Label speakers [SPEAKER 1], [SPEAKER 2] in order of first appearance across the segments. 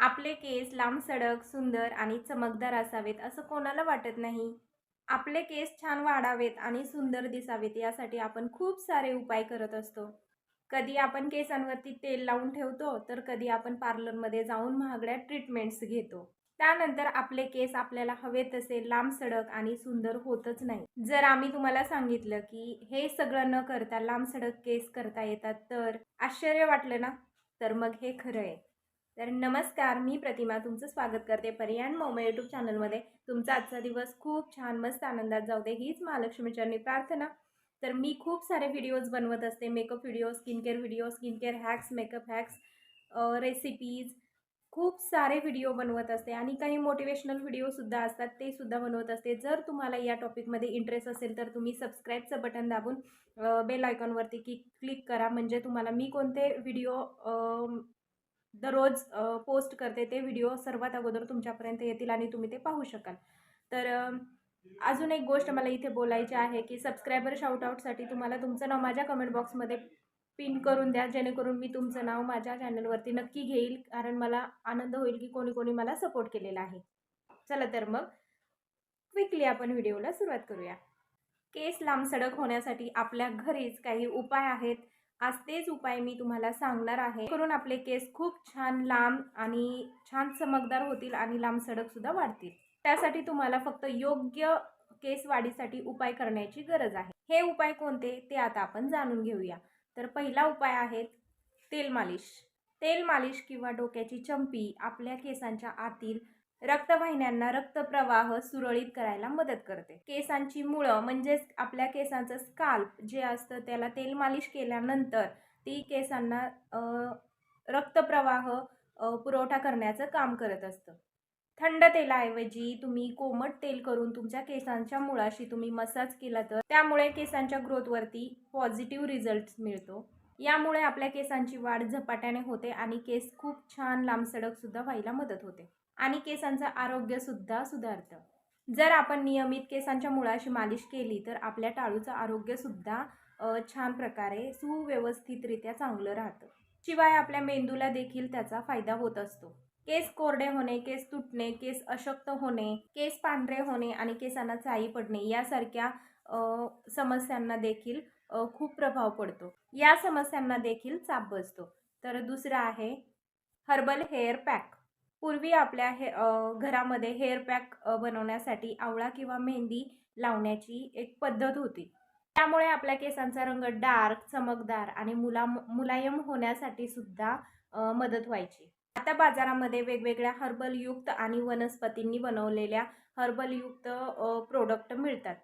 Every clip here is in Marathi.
[SPEAKER 1] आपले केस लांब सडक सुंदर आणि चमकदार असावेत असं कोणाला वाटत नाही? आपले केस छान वाढावेत आणि सुंदर दिसावेत यासाठी आपण खूप सारे उपाय करत असतो. कधी आपण केसांवरती तेल लावून ठेवतो तर कधी आपण पार्लरमध्ये जाऊन महागड्या ट्रीटमेंट्स घेतो. त्यानंतर आपले केस आपल्याला हवे तसे लांब सडक आणि सुंदर होतच नाही. जर आम्ही तुम्हाला सांगितलं की हे सगळं न करता लांब सडक केस करता येतात तर आश्चर्य वाटलं ना? तर मग हे खरं आहे. तर नमस्कार मी प्रतिमा तुमचं स्वागत करते. पर्यान मोमो यूट्यूब चॅनलमध्ये तुमचा आजचा दिवस खूप छान मस्त आनंदात जाऊ दे हीच महालक्ष्मीचरणी प्रार्थना. तर मी खूप सारे व्हिडिओज बनवत असते. Makeup video skin care video skin care hacks makeup hacks recipes खूप सारे व्हिडिओ बनवत असते आणि काही मोटिवेशनल व्हिडिओसुद्धा असतात ते सुद्धा बनवत असते. जर तुम्हाला या टॉपिकमध्ये इंटरेस्ट असेल तर तुम्ही सबस्क्राईबचं बटन दाबून बेल आयकॉनवरती की क्लिक करा. म्हणजे तुम्हाला मी कोणते व्हिडिओ दररोज पोस्ट करते ते व्हिडिओ सर्वात अगोदर तुमच्यापर्यंत येतील आणि तुम्ही ते पाहू शकाल. तर अजून एक गोष्ट मला इथे बोलायची आहे की सबस्क्रायबर शाउटआउटसाठी तुम्हाला तुमचं नाव माझ्या कमेंट बॉक्समध्ये पिन करून द्या. जेणेकरून मी तुमचं नाव माझ्या चॅनलवरती नक्की घेईल. कारण मला आनंद होईल की कोणी कोणी मला सपोर्ट केलेला आहे. चला तर मग क्विकली आपण व्हिडिओला सुरुवात करूया. केस लांब सडक होण्यासाठी आपल्या घरीच काही उपाय आहेत. आज तेच उपाय मी तुम्हाला सांगणार आहे. करून आपले केस खूप छान लांब आणि छान चमकदार होतील आणि लांब सडक सुद्धा वाढतील. त्यासाठी तुम्हाला फक्त योग्य केस वाढीसाठी उपाय करण्याची गरज आहे. हे उपाय कोणते ते आता आपण जाणून घेऊया. तर पहिला उपाय आहे तेल मालिश. तेल मालिश किंवा डोक्याची चंपी आपल्या केसांच्या आतील रक्तवाहिन्यांना रक्तप्रवाह सुरळीत करायला मदत करते. केसांची मुळं म्हणजेच आपल्या केसांचं स्काल्प जे असतं त्याला तेल मालिश केल्यानंतर ती केसांना रक्तप्रवाह पुरवठा करण्याचं काम करत असतं. थंड तेलाऐवजी तुम्ही कोमट तेल करून तुमच्या केसांच्या मुळाशी तुम्ही मसाज केला तर त्यामुळे केसांच्या ग्रोथवरती पॉझिटिव्ह रिझल्ट मिळतो. यामुळे आपल्या केसांची वाढ झपाट्याने होते आणि केस खूप छान लांबसडक सुद्धा व्हायला मदत होते. आणि केसांचं आरोग्यसुद्धा सुधारतं. जर आपण नियमित केसांच्या मुळाशी मालिश केली तर आपल्या टाळूचं आरोग्यसुद्धा छान प्रकारे सुव्यवस्थितरित्या चांगलं राहतं. शिवाय आपल्या मेंदूला देखील त्याचा फायदा होत असतो. केस कोरडे होणे केस तुटणे केस अशक्त होणे केस पांढरे होणे आणि केसांना चाई पडणे यासारख्या समस्यांना देखील खूप प्रभाव पडतो. या समस्यांना देखील चाप बसतो. तर दुसरं आहे हर्बल हेअर पॅक. पूर्वी आपल्या हे घरामध्ये हेअर पॅक बनवण्यासाठी आवळा किंवा मेहंदी लावण्याची एक पद्धत होती. त्यामुळे आपल्या केसांचा रंग डार्क चमकदार आणि मुला मुलायम होण्यासाठी सुद्धा मदत व्हायची. आता बाजारामध्ये वेगवेगळ्या हर्बलयुक्त आणि वनस्पतींनी बनवलेल्या हर्बलयुक्त प्रोडक्ट मिळतात.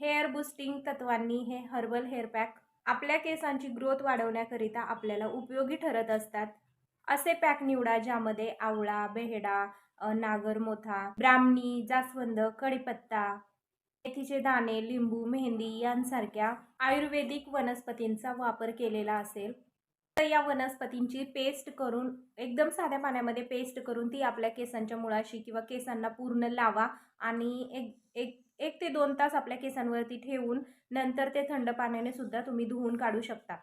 [SPEAKER 1] हेअर बुस्टिंग तत्वांनी हे हर्बल हेअर पॅक आपल्या केसांची ग्रोथ वाढवण्याकरिता आपल्याला उपयोगी ठरत असतात. असे पॅक निवडा ज्यामध्ये आवळा बेहडा नागरमोथा ब्राह्मणी जास्वंद कढीपत्ता मेथीचे दाणे लिंबू मेहंदी यांसारख्या आयुर्वेदिक वनस्पतींचा वापर केलेला असेल तर या वनस्पतींची पेस्ट करून एकदम साध्या पाण्यामध्ये पेस्ट करून ती आपल्या केसांच्या मुळाशी किंवा केसांना पूर्ण लावा आणि एक एक एक ते दोन तास आपल्या केसांवरती ठेवून नंतर ते थंड पाण्याने सुद्धा तुम्ही धुवून काढू शकता.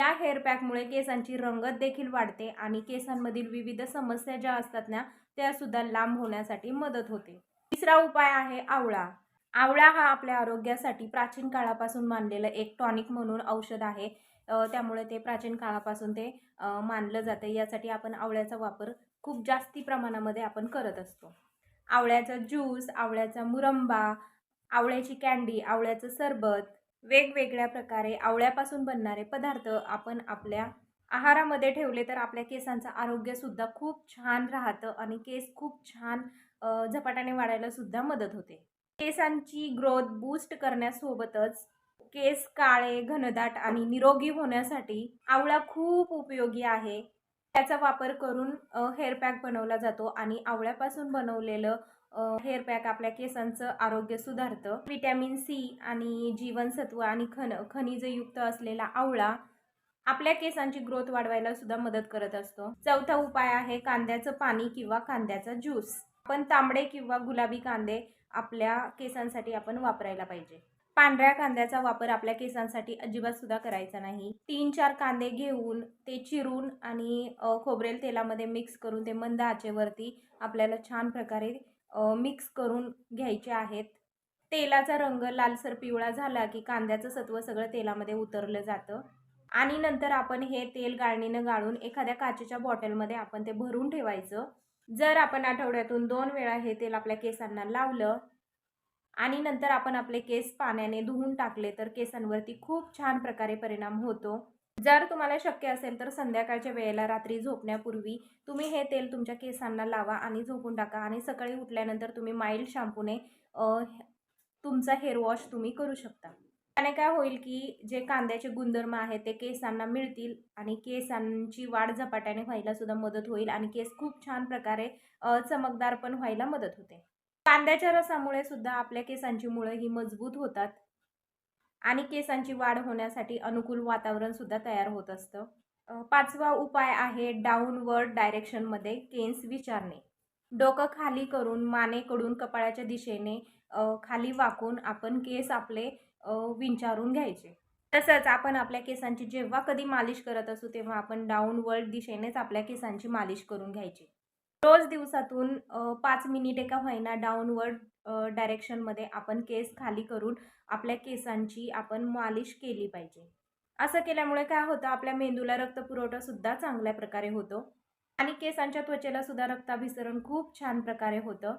[SPEAKER 1] या हेअर पॅकमुळे केसांची रंगत देखील वाढते आणि केसांमधील विविध समस्या ज्या असतात ना त्या सुद्धा लांब होण्यासाठी मदत होते. तिसरा उपाय आहे आवळा. आवळा हा आपल्या आरोग्यासाठी प्राचीन काळापासून मानलेलं एक टॉनिक म्हणून औषध आहे. त्यामुळे ते प्राचीन काळापासून ते मानलं जातं. यासाठी आपण आवळ्याचा वापर खूप जास्ती प्रमाणामध्ये आपण करत असतो. आवळ्याचा ज्यूस आवळ्याचा मुरंबा आवळ्याची कॅन्डी आवळ्याचं सरबत वेगवेगळ्या प्रकारे आवळ्यापासून बनणारे पदार्थ आपण आपल्या आहारामध्ये ठेवले तर आपल्या केसांचं आरोग्यसुद्धा खूप छान राहतं आणि केस खूप छान झपाट्याने वाढायला सुद्धा मदत होते. केसांची ग्रोथ बूस्ट करण्यासोबतच केस काळे घनदाट आणि निरोगी होण्यासाठी आवळा खूप उपयोगी आहे. त्याचा वापर करून हेअर पॅक बनवला जातो आणि आवळ्यापासून बनवलेलं हेअर पॅक आपल्या केसांचं आरोग्य सुधारतं. विटॅमिन सी आणि जीवनसत्व आणि खन खनिजयुक्त असलेला आवळा आपल्या केसांची ग्रोथ वाढवायला सुद्धा मदत करत असतो. चौथा उपाय आहे कांद्याचं पाणी किंवा कांद्याचा ज्यूस आपण तांबडे किंवा गुलाबी कांदे आपल्या केसांसाठी आपण वापरायला पाहिजे. पांढऱ्या कांद्याचा वापर आपल्या केसांसाठी अजिबात सुद्धा करायचा नाही. तीन चार कांदे घेऊन ते चिरून आणि खोबरेल तेलामध्ये मिक्स करून ते मंद आचेवरती आपल्याला छान प्रकारे मिक्स करून घ्यायचे आहेत. तेलाचा रंग लालसर पिवळा झाला की कांद्याचं सत्व सगळं तेलामध्ये उतरलं जातं. आणि नंतर आपण हे तेल गाळणीनं गाळून एखाद्या काचेच्या बॉटलमध्ये आपण ते भरून ठेवायचं. जर आपण आठवड्यातून दोन वेळा हे तेल आपल्या केसांना लावलं आणि नंतर आपण आपले केस पाण्याने धुवून टाकले तर केसांवरती खूप छान प्रकारे परिणाम होतो. जर तुम्हाला शक्य असेल तर संध्याकाळच्या वेळेला रात्री झोपण्यापूर्वी तुम्ही हे तेल तुमच्या केसांना लावा आणि झोपून टाका आणि सकाळी उठल्यानंतर तुम्ही माइल्ड शॅम्पूने तुमचा हेअर वॉश तुम्ही करू शकता. त्याने काय होईल की जे कांद्याचे गुणधर्म आहेत ते केसांना मिळतील आणि केसांची वाढ झपाट्याने व्हायला सुद्धा मदत होईल आणि केस खूप छान प्रकारे चमकदार पण व्हायला मदत होते. कांद्याच्या रसामुळे सुद्धा आपल्या केसांची मुळं ही मजबूत होतात. आणि केसांची वाढ होण्यासाठी अनुकूल वातावरण सुद्धा तयार होत असतं. पाचवा उपाय आहे डाऊनवर्ड डायरेक्शनमध्ये केस विचारणे. डोकं खाली करून मानेकडून कपाळाच्या दिशेने खाली वाकून आपण केस आपले विचारून विंचारून घ्यायचे. तसंच आपण आपल्या केसांची जेव्हा कधी मालिश करत असू तेव्हा आपण डाऊनवर्ड दिशेनेच आपल्या केसांची मालिश करून घ्यायची. रोज दिवसातून पाच मिनिटे का होईना डाऊनवर्ड डायरेक्शनमध्ये आपण केस खाली करून आपल्या केसांची आपण मालिश केली पाहिजे. असं केल्यामुळे काय होतं आपल्या मेंदूला रक्तपुरवठा सुद्धा चांगल्या प्रकारे होतो आणि केसांच्या त्वचेला सुद्धा रक्ताभिसरण खूप छान प्रकारे होतं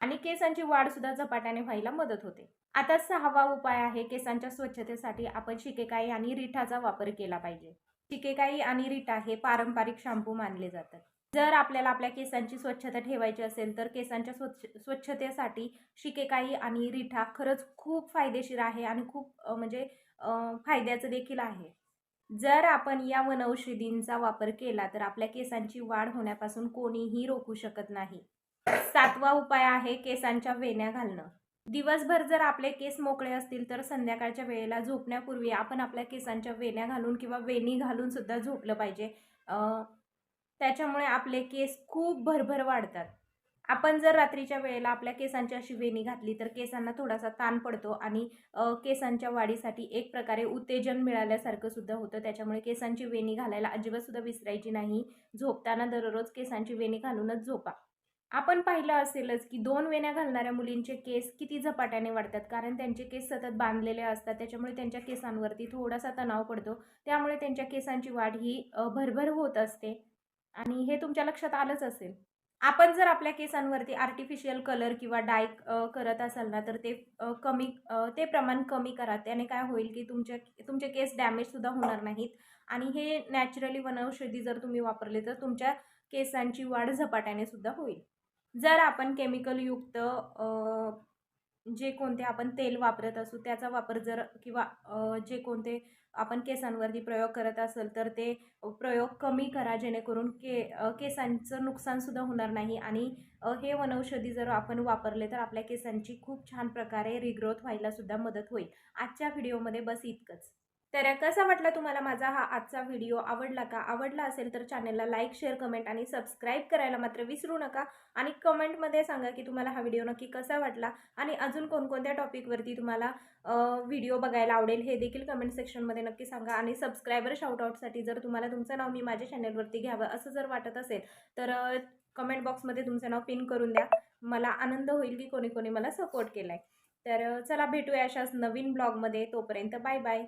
[SPEAKER 1] आणि केसांची वाढ सुद्धा झपाट्याने व्हायला मदत होते. आता सहावा उपाय आहे केसांच्या स्वच्छतेसाठी आपण शिकेकाई आणि रिठाचा वापर केला पाहिजे. शिकेकाई आणि रिठा हे पारंपरिक शॅम्पू मानले जातात. जर आपल्याला आपल्या केसांची स्वच्छता ठेवायची असेल तर केसांच्या स्वच्छ स्वच्छतेसाठी शिकेकाई आणि रिठा खरंच खूप फायदेशीर आहे आणि खूप म्हणजे फायद्याचं देखील आहे. जर आपण या वनौषधींचा वापर केला तर आपल्या केसांची वाढ होण्यापासून कोणीही रोखू शकत नाही. सातवा उपाय आहे केसांच्या वेण्या घालणं. दिवसभर जर आपले केस मोकळे असतील तर संध्याकाळच्या वेळेला झोपण्यापूर्वी आपण आपल्या केसांच्या वेण्या घालून किंवा वेणी घालून सुद्धा झोपलं पाहिजे. त्याच्यामुळे आपले केस खूप भरभर वाढतात. आपण जर रात्रीच्या वेळेला आपल्या केसांची अशी वेणी घातली तर केसांना थोडासा ताण पडतो आणि केसांच्या वाढीसाठी एक प्रकारे उत्तेजन मिळाल्यासारखं सुद्धा होतं. त्याच्यामुळे केसांची वेणी घालायला अजिबातसुद्धा विसरायची नाही. झोपताना दररोज केसांची वेणी घालूनच झोपा. आपण पाहिलं असेलच की दोन वेण्या घालणाऱ्या मुलींचे केस किती झपाट्याने वाढतात. कारण त्यांचे केस सतत बांधलेले असतात. त्याच्यामुळे त्यांच्या केसांवरती थोडासा तणाव पडतो. त्यामुळे त्यांच्या केसांची वाढ ही भरभर होत असते. आणि हे तुमच्या लक्षात आलंच असेल. आपण जर आपल्या केसांवरती आर्टिफिशियल कलर किंवा डाय करत असाल ना तर ते कमी ते प्रमाण कमी करा. त्याने काय होईल की तुमच्या तुमचे केस डॅमेजसुद्धा होणार नाहीत. आणि हे नॅचरली वनौषधी जर तुम्ही वापरले तर तुमच्या केसांची वाढ झपाट्याने सुद्धा होईल. जर आपण केमिकलयुक्त जे कोणते आपण तेल वापरत असू त्याचा वापर जर किंवा जे कोणते आपण केसांवरती प्रयोग करत असेल तर ते प्रयोग कमी करा जेणेकरून के केसांचं नुकसानसुद्धा होणार नाही. आणि हे वनौषधी जर आपण वापरले तर आपल्या केसांची खूप छान प्रकारे रिग्रोथ व्हायलासुद्धा मदत होईल. आजच्या व्हिडिओमध्ये बस इतकंच. तर कसा वाटला तुम्हाला माझा हा आजचा व्हिडिओ? आवडला का? आवडला असेल तर चॅनलला लाईक शेअर कमेंट आणि सबस्क्राईब करायला मात्र विसरू नका. आणि कमेंटमध्ये सांगा की तुम्हाला हा व्हिडिओ नक्की कसा वाटला? आणि अजून कोणकोणत्या टॉपिकवरती तुम्हाला व्हिडिओ बघायला आवडेल हे देखील कमेंट सेक्शनमध्ये नक्की सांगा. आणि सबस्क्रायबर शाउटआउटसाठी जर तुम्हाला तुमचं नाव मी माझ्या चॅनलवरती घ्यावं असं जर वाटत असेल तर कमेंट बॉक्समध्ये तुमचं नाव पिन करून द्या. मला आनंद होईल की कोणी कोणी मला सपोर्ट केला आहे तर चला भेटूया अशाच नवीन ब्लॉगमध्ये तोपर्यंत बाय बाय